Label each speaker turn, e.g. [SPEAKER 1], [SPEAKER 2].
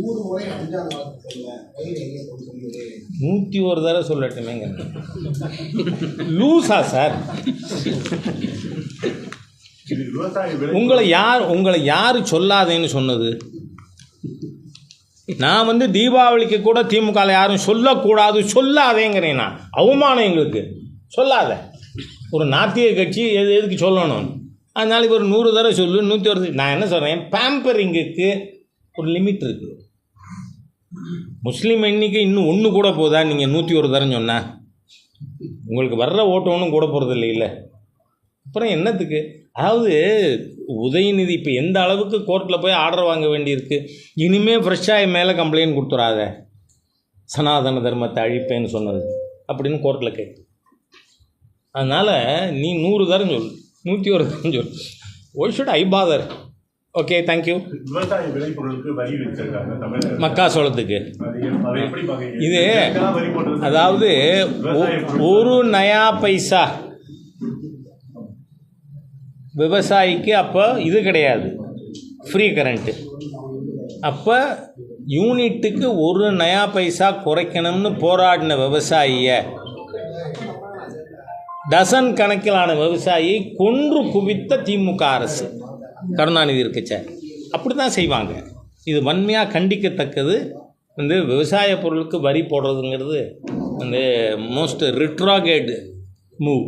[SPEAKER 1] நூறு முறை அஞ்சாவது வாரத்தில் பயிர் எங்கே கொண்டு போய்
[SPEAKER 2] நூற்றி ஒரு தடவை சொல்லட்டுமேங்க. லூஸா சார். உங்களை யார் உங்களை யார் சொல்லாதேன்னு சொன்னது? நான் வந்து தீபாவளிக்கு கூட திமுக ல யாரும் சொல்லக்கூடாது சொல்லாதேங்கிறேன் நான். அவமானம் எங்களுக்கு. சொல்லாத. ஒரு நாத்திய கட்சி எது எதுக்கு சொல்லணும்? அதனால இப்போ ஒரு நூறு தடவை சொல்லு நூற்றி ஒரு நான் என்ன சொல்கிறேன் பேம்பரிங்குக்கு ஒரு லிமிட் இருக்குது முஸ்லீம் எண்ணிக்கை இன்னும் ஒன்று கூட போதா? நீங்கள் நூற்றி ஒரு தரம் சொன்னா. உங்களுக்கு வர்ற ஓட்டம் ஒன்றும் கூட போகிறது இல்லைல்ல அப்புறம் என்னத்துக்கு? அதாவது உதயநிதி இப்போ எந்த அளவுக்கு கோர்ட்டில் போய் ஆர்டர் வாங்க வேண்டியிருக்கு? இனிமேல் ஃப்ரெஷ்ஷாக என் மேலே கம்ப்ளைண்ட் கொடுத்துறாத. சனாதன தர்மத்தை அழிப்பேன்னு சொன்னது அப்படின்னு கோர்ட்டில் கேட்டு. அதனால் நீ நூறு தரம் சொல் நூற்றி ஒரு தரம் சொல். Why should I bother okay thank you
[SPEAKER 3] விவசாய விளைபொருளுக்கு வரி வச்சிருக்காங்க எப்படி பாக்குறீங்க
[SPEAKER 2] இது அதாவது
[SPEAKER 3] விவசாய
[SPEAKER 2] ஒரு நயா பைசா. விவசாயிக்கு அப்போ இது கிடையாது. ஃப்ரீ கரண்ட்டு அப்போ யூனிட்டுக்கு ஒரு நயா பைசா குறைக்கணும்னு போராடின விவசாயியை டசன் கணக்கிலான விவசாயியை கொன்று குவித்த திமுக அரசு. கருணாநிதி இருக்குச்ச அப்படி தான் செய்வாங்க. இது வன்மையாக கண்டிக்கத்தக்கது வந்து விவசாய பொருளுக்கு வரி போடுறதுங்கிறது வந்து மோஸ்ட் ரிட்ராகேட் மூவ்